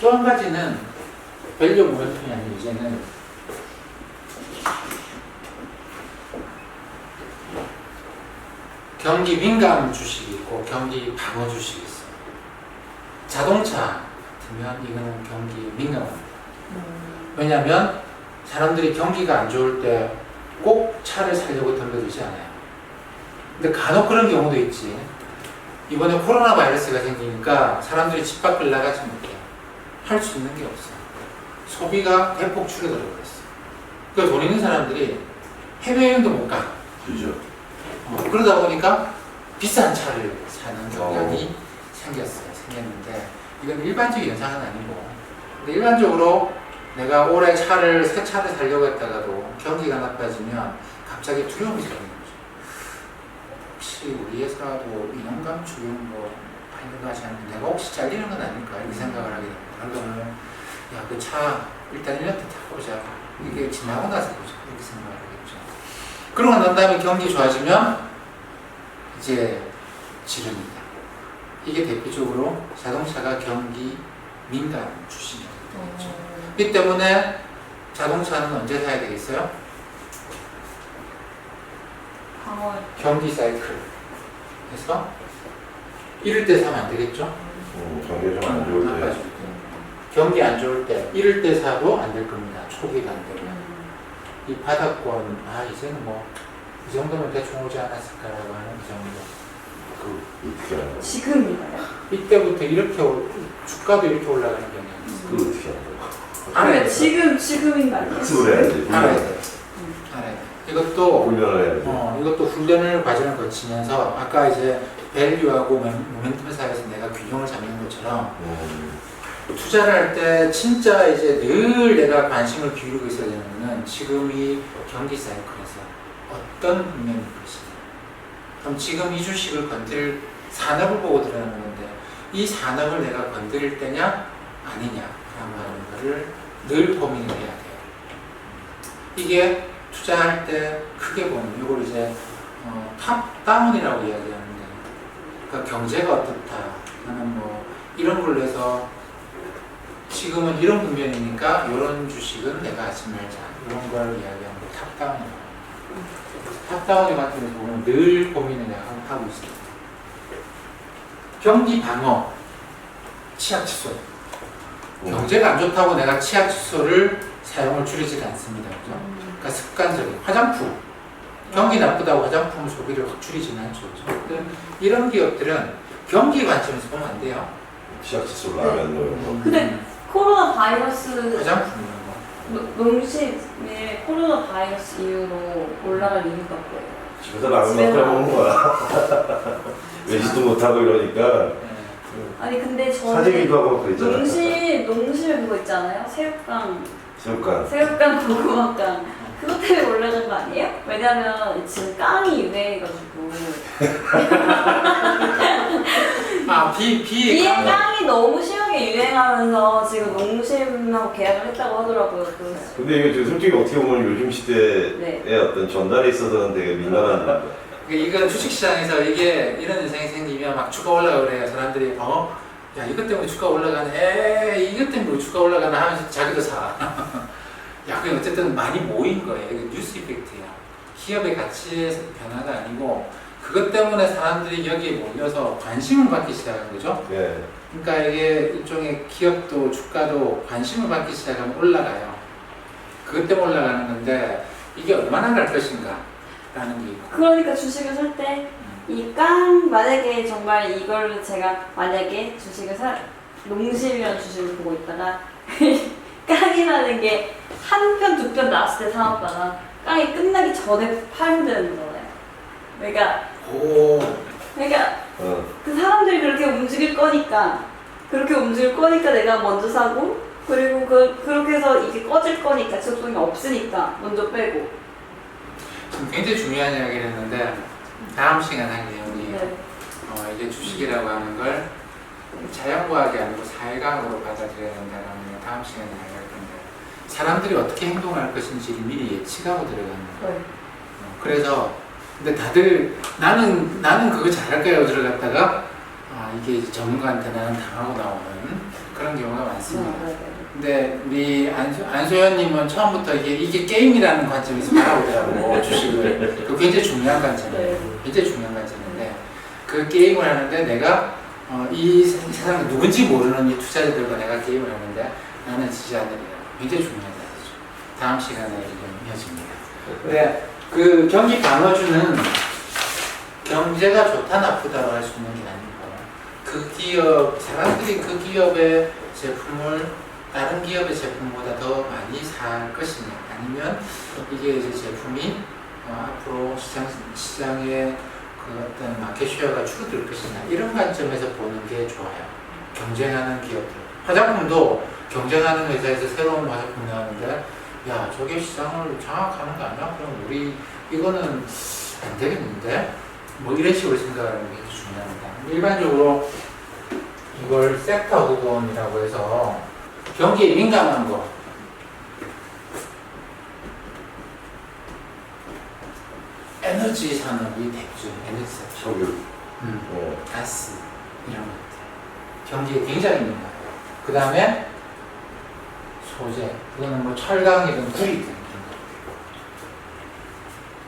또 한 가지는 밸류 모멘텀이 아닌 이제는 경기 민감 주식이 있고 경기 방어 주식이 있어요. 자동차 같으면 이거는 경기 민감합니다. 왜냐하면 사람들이 경기가 안 좋을 때 꼭 차를 살려고 덤벼들지 않아요. 근데 간혹 그런 경우도 있지. 이번에 코로나 바이러스가 생기니까 사람들이 집 밖을 나가지 못해요. 할 수 있는 게 없어요. 소비가 대폭 줄어들어 버렸어요. 그러니까 돈 있는 사람들이 해외여행도 못 가. 그죠. 어, 그러다 보니까 비싼 차를 사는 경향이 생겼어요. 생겼는데 이건 일반적인 현상은 아니고 근데 일반적으로 내가 올해 차를 새 차를 살려고 했다가도 경기가 나빠지면 갑자기 두려움이 생기는 거죠. 혹시 우리 회사도 인원감 주용 뭐 하려고 하지 않는데 내가 혹시 잘리는 건 아닐까 이렇게 생각을 하게 됩니다. 그러면 야 그 차 일단 1년 때 타보자. 이게 지나고 나서 보자 이렇게 생각을 하겠죠. 그러고 난 다음에 경기 좋아지면 이제 지릅니다. 이게 대표적으로 자동차가 경기 민감 주식이 되겠죠. 이 때문에 자동차는 언제 사야 되겠어요? 경기 사이클. 그래서 이럴 때 사면 안 되겠죠? 음, 경기 좀 안 좋을 때. 경기 안 좋을 때, 이럴 때 사도 안 될 겁니다. 초기가 안 되면. 이 바닥권, 아, 이제는 뭐, 이 정도면 대충 오지 않았을까라고 하는 이 정도. 그 어떻게 하는 거야? 지금인가요? 이때부터 이렇게, 올- 주가도 이렇게 올라가는 경향이 있어요. 그 어떻게 하는 거야? 그래 돼요. 지금 지금인가요? 학습을 해야지. 알아야 훈련. 돼요. 알아야 돼요. 이것도 훈련을 해야지. 어, 이것도 훈련을 과정을 거치면서 아까 이제 밸류하고 모멘텀 사이에서 내가 균형을 잡는 것처럼 음, 투자를 할 때 진짜 이제 늘 내가 관심을 기울이고 있어야 되는 거는 지금 이 경기 사이클에서 어떤 국면일 것이냐. 그럼 지금 이 주식을 건드릴 산업을 보고 들어가는 건데 이 산업을 내가 건드릴 때냐 아니냐라고 하는 거를 늘 고민을 해야 돼요. 이게 투자할 때 크게 보면 이걸 이제 어, 탑다운이라고 이야기하는데 그러니까 경제가 어떻다. 하는 뭐 이런 걸로 해서 지금은 이런 국면이니까 이런 주식은 내가 하지 말자. 이런 걸 이야기하는 거 탑다운이라고 탑다운이 같은 경우 보면 늘 고민을 내가 하고 있습니다. 경기 방어 치약 칫솔. 음. 경제가 안 좋다고 내가 치약 칫솔을 사용을 줄이지 않습니다. 그죠? 그러니까 습관적인 화장품 경기 나쁘다고 화장품 소비를 확 줄이지는 않죠 그죠? 근데 이런 기업들은 경기 관점에서 보면 안 돼요 칫솔 라면 뭐 이런 거. 근데 코로나 바이러스 화장품 이런 거 노- 농심의 코로나 바이러스 이후로 올라갈 이유가 뭐예요? 집에서 라면 집에서 먹고 먹는 거야. 외식도 못하고 이러니까 네. 아니 근데 사재기도 저는 하고 그랬잖아. 농심 농심에 그거 있잖아요 새우깡 새우깡. 새우깡 고구마깡 그것 때문에 올라간 거 아니에요? 왜냐면 지금 깡이 유행해가지고 아, 비, 비, 비에 강- 깡이 너무 심하게 유행하면서 지금 농심하고 계약을 했다고 하더라고요. 그 근데 이게 지금 솔직히 어떻게 보면 요즘 시대의 네. 어떤 전달에 있어서는 되게 민감한. 그러니까 이건 주식시장에서 이게 이런 현상이 생기면 막 주가 올라가 그래요. 사람들이, 어? 야, 이것 때문에 주가 올라가네. 에이, 이것 때문에 주가 올라가나 하면서 자기도 사. 야, 그게 어쨌든 많이 모인 거예요. 이게 뉴스 이펙트야. 기업의 가치의 변화가 아니고, 그것 때문에 사람들이 여기에 몰려서 관심을 받기 시작한 거죠. 예. 그러니까 이게 일종의 기업도 주가도 관심을 받기 시작하면 올라가요. 그것 때문에 올라가는 건데 이게 얼마나 갈 것인가 라는 게 있고 그러니까 주식을 살 때 이 깡 만약에 정말 이걸 제가 만약에 주식을 사 농심이라는 주식을 보고 있다가 깡이라는 게 한 편 두 편 나왔을 때 사왔다가 깡이 끝나기 전에 팔면 되는 거잖아요. 그러니까 오 그러니까 어. 그 사람들이 그렇게 움직일 거니까 그렇게 움직일 거니까 내가 먼저 사고 그리고 그 그렇게 해서 이게 꺼질 거니까 지속성이 없으니까 먼저 빼고 지금 굉장히 중요한 이야기를 했는데 다음 시간에 할 내용이 네. 어, 이게 주식이라고 하는 걸 자연과학이 아니고 사회과학으로 받아들여야 된다는 걸 다음 시간에 이야기할 건데 사람들이 어떻게 행동할 것인지를 미리 예측하고 들어가는 거예요. 네. 어, 그래서 근데 다들 나는 나는 그거 잘할 거라고 들어갔다가 아, 아 이게 이제 전문가한테 나는 당하고 나오는 그런 경우가 많습니다. 네, 네, 네. 근데 우리 안소, 안소연님은 처음부터 이게, 이게 게임이라는 관점에서 바라보더라고 주식을. 그 굉장히 중요한 관점이에요. 네. 굉장히 중요한 관점인데 그 게임을 하는데 내가 어, 이 세- 세상 누군지 모르는 이 투자자들과 내가 게임을 하는데 나는 지지 않으리라. 굉장히 중요한 자리죠. 다음 시간에 이건 이어집니다. 근데 그 경기 방어주는 경제가 좋다 나쁘다로 할수 있는 게 아니고 그 기업 사람들이 그 기업의 제품을 다른 기업의 제품보다 더 많이 살 것이냐 아니면 이게 이제 제품이 어, 앞으로 시장 시장의 그 어떤 마켓 쉐어가 줄어들 것이냐 이런 관점에서 보는 게 좋아요. 경쟁하는 기업들 화장품도 경쟁하는 회사에서 새로운 화장품 나오는데 야 저게 시장을 장악하는 거 아니야? 그럼 우리 이거는 안 되겠는데 뭐 이런 식으로 생각하는 게 중요합니다. 일반적으로 이걸 섹터 구분이라고 해서 경기에 민감한 거 에너지 산업이 대표적 에너지 산업 석유. 음, 어. 가스 이런 것들 경기에 굉장히 민감해요. 그 다음에 소재 그거는 뭐 철강이든 구리든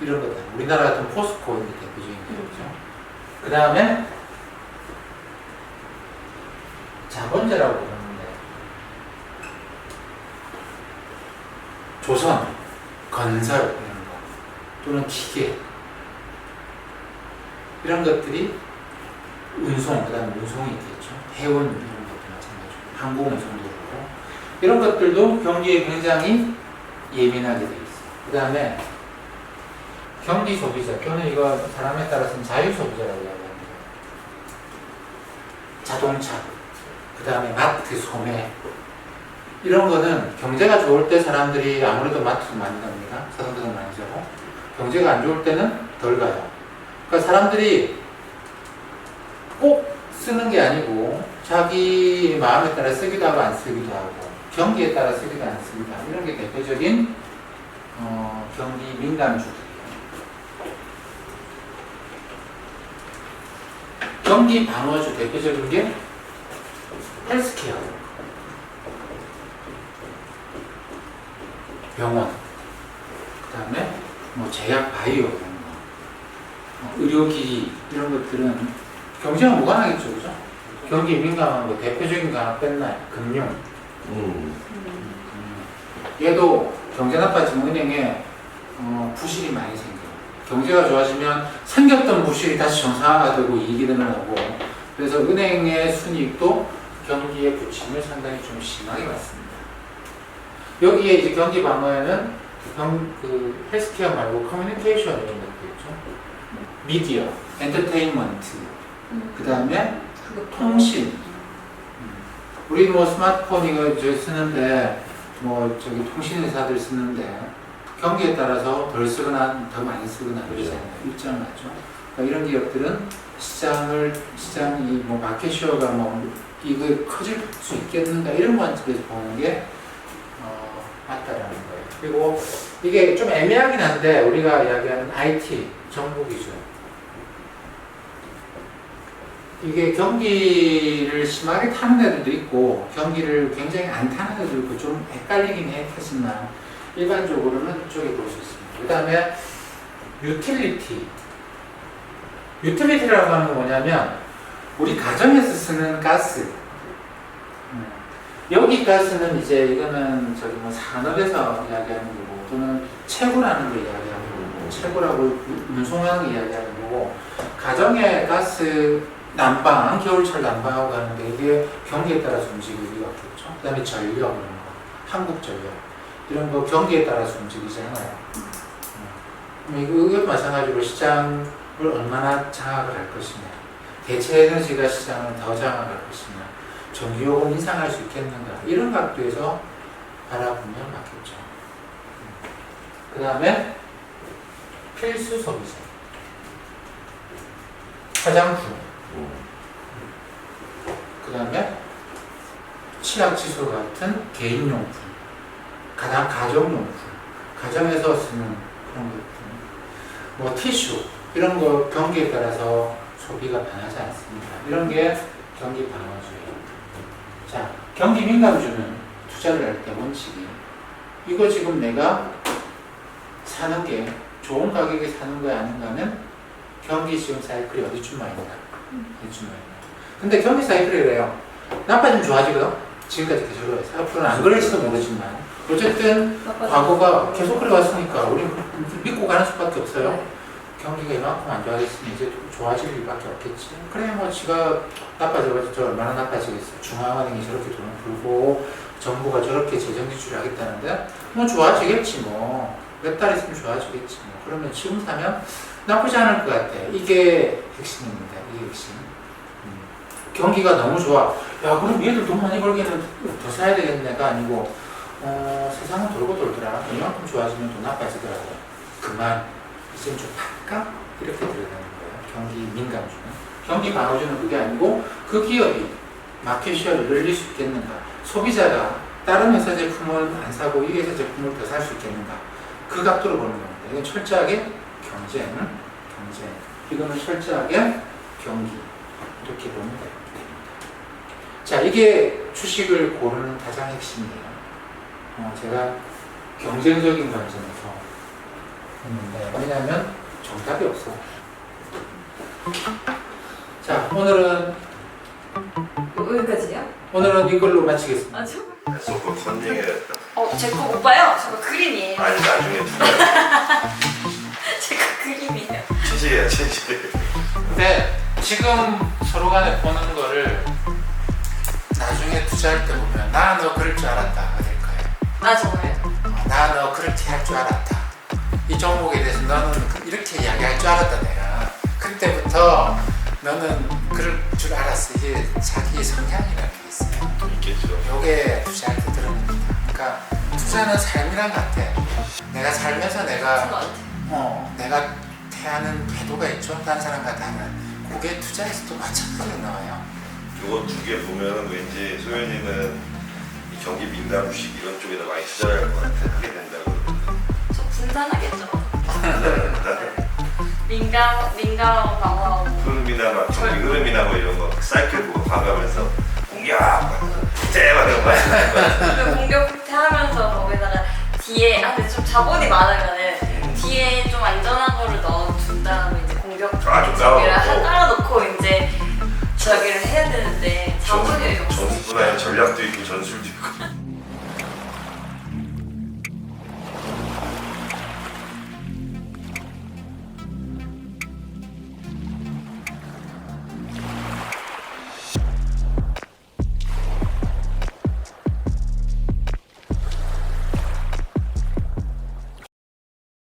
이런 거 이런 것들 우리나라 같은 포스코 이게 대표적인 거죠. 그 다음에 자본재라고 부르는데 조선, 건설 이런 거 또는 기계 이런 것들이 운송, 그 다음에 운송이 있겠죠. 해운 이런 것도 마찬가지고 항공 운송도 그렇고 이런 것들도 경기에 굉장히 예민하게 돼 있어요. 그 다음에 경기 소비자, 저는 이거 사람에 따라서는 자유 소비자라고 이야기합니다. 자동차, 그 다음에 마트, 소매 이런 거는 경제가 좋을 때 사람들이 아무래도 마트 많이 갑니다. 사람들도 많이 가고 경제가 안 좋을 때는 덜 가요. 그러니까 사람들이 꼭 쓰는 게 아니고 자기 마음에 따라 쓰기도 하고 안 쓰기도 하고 경기에 따라 쓰기도 안 쓰기도 하고 이런 게 대표적인 어, 경기 민감주들이에요. 경기 방어주 대표적인 게 헬스케어, 병원, 그 다음에 뭐 제약 바이오 의료기기 이런 것들은 경제와 무관하겠죠, 그죠? 경기 민감한 거 대표적인 거 하나 뺐나요? 금융. 음. 음. 얘도 경제 나빠지면 은행에 어, 부실이 많이 생겨요. 경제가 좋아지면 생겼던 부실이 다시 정상화가 되고 이익이 늘어나고 그래서 은행의 순이익도 경기의 부침을 상당히 좀 심하게 받습니다. 여기에 이제 경기 방어에는 경, 그 헬스케어 말고 커뮤니케이션 이런 것도 있죠. 미디어, 엔터테인먼트, 음. 그 다음에 통신. 우리 뭐 스마트폰 이거 이제 쓰는데 뭐 저기 통신 회사들 쓰는데 경기에 따라서 덜 쓰거나 더 많이 쓰거나 그러잖아요. 일정을 하죠. 그러니까 이런 기업들은 시장을 시장이 뭐 마켓 쉐어가 뭐 이거 커질 수 있겠는가 이런 관점에서 보는 게 어, 맞다라는 거예요. 그리고 이게 좀 애매하긴 한데 우리가 이야기하는 IT 정보 기술 이게 경기를 심하게 타는 애들도 있고 경기를 굉장히 안 타는 애들도 있고 좀 헷갈리긴 해 하지만 일반적으로는 이쪽에 볼 수 있습니다. 그 다음에 유틸리티 유틸리티라고 하는 건 뭐냐면 우리 가정에서 쓰는 가스 음. 여기 가스는 이제 이거는 저기 뭐 산업에서 이야기하는 거고 또는 채굴하는 걸 이야기하는 거고 채굴하고 운송하는 거 이야기하는 거고 가정의 가스 난방, 겨울철 난방하고 하는데 이게 경기에 따라서 움직이기 어렵죠. 그 다음에 전력 이런 거, 한국 전력 이런 거 경기에 따라서 움직이잖아요. 음. 이거 이것 마찬가지로 시장을 얼마나 장악을 할 것이냐, 대체 에너지가 시장을 더 장악할 것이냐, 전기요금 인상할 수 있겠는가 이런 각도에서 바라보면 맞겠죠. 그 다음에 필수 소비자, 화장품. 음. 그 다음에 치약치수 같은 개인용품, 가장 가정용품, 가정에서 쓰는 그런 것들, 뭐 티슈 이런 거 경기에 따라서 소비가 변하지 않습니다. 이런 게 경기 방어주의. 자, 경기 민감주는 투자를 할 때 원칙이 이거 지금 내가 사는 게 좋은 가격에 사는 거야 아닌가는 경기 지금 사이클이 어디쯤 와 있나? 와 있나? 근데 경기 사이클이 그래요. 나빠지면 좋아지거든. 지금까지 계속 그래서 앞으로는 안 그럴지도 모르지만 어쨌든 과거가 계속 그래 왔으니까 우리는 믿고 가는 수밖에 없어요. 네. 경기가 이만큼 안 좋아졌으면 이제 좋아질 일밖에 없겠지. 그래 뭐 지가 나빠져가지고 저 얼마나 나빠지겠어. 중앙은행이 저렇게 돈을 풀고 정부가 저렇게 재정 지출을 하겠다는데 뭐 좋아지겠지 뭐. 몇 달 있으면 좋아지겠지 뭐. 그러면 지금 사면 나쁘지 않을 것 같아. 이게 핵심입니다. 이게 핵심. 음. 경기가 너무 좋아. 야 그럼 얘들 돈 많이 벌기는 더 사야 되겠네가 아니고 어, 세상은 돌고 돌더라. 이만큼 좋아지면 또 나빠지더라고. 그만 이제 좀 바꿔 이렇게 들어가는 거예요. 경기 민감주는 경기 방어주는 그게 아니고 그 기업이 마켓시어를 늘릴 수 있겠는가? 소비자가 다른 회사 제품을 안 사고 이 회사 제품을 더 살 수 있겠는가? 그 각도로 보는 겁니다. 이건 철저하게 경쟁, 경쟁. 이거는 철저하게 경기 이렇게 보면 됩니다. 자, 이게 주식을 고르는 가장 핵심이에요. 어, 제가 경쟁적인 관점에서 했는데 왜냐하면 정답이 없어. 자, 오늘은 여기까지요? 오늘은 이걸로 마치겠습니다. 아, 저... 소금 선정해야겠다. 어, 제거 오빠요? 저 거 그림이에요. 아니 나중에 두자 제거 그림이에요. 체질이야 체질. 근데 지금 서로 간에 보는 거를 나중에 투자할 때 보면 나 너 그럴 줄 알았다 될 거예요. 아, 정말요? 나 너 그렇게 할 줄 알았다. 이 종목에 대해서 너는 이렇게 이야기할 줄 알았다 내가. 그때부터 너는 그럴 줄 알았어. 이게 자기 성향이라는 게 있어요. 있겠죠. 요게 투자할 때 들어옵니다. 그러니까 투자는 삶이란 같아. 내가 살면서 내가. 어 내가 태하는 태도가 있죠. 다른 사람과 다른. 그게 투자에서도 마찬가지로 나와요. 이거 두 개 보면은 왠지 소연이는 이 경기 민감 주식 이런 쪽에다 많이 투자를 할 것 같아. 하게 된다고. 저 분산하겠죠. 민감, 민감하고 방어하고. 흐름이나 막 경기 흐름이나 뭐 이런 거 사이클 보고 봐가면서 공격 대박 이런 거 공격 하면서 거기다가 뒤에 아 근데 좀 자본이 많으면은 음. 뒤에 좀 안전한 거를 넣어준 다음에 이제 공격 아, 좀 준비를 나오고. 깔아놓고 이제 저기를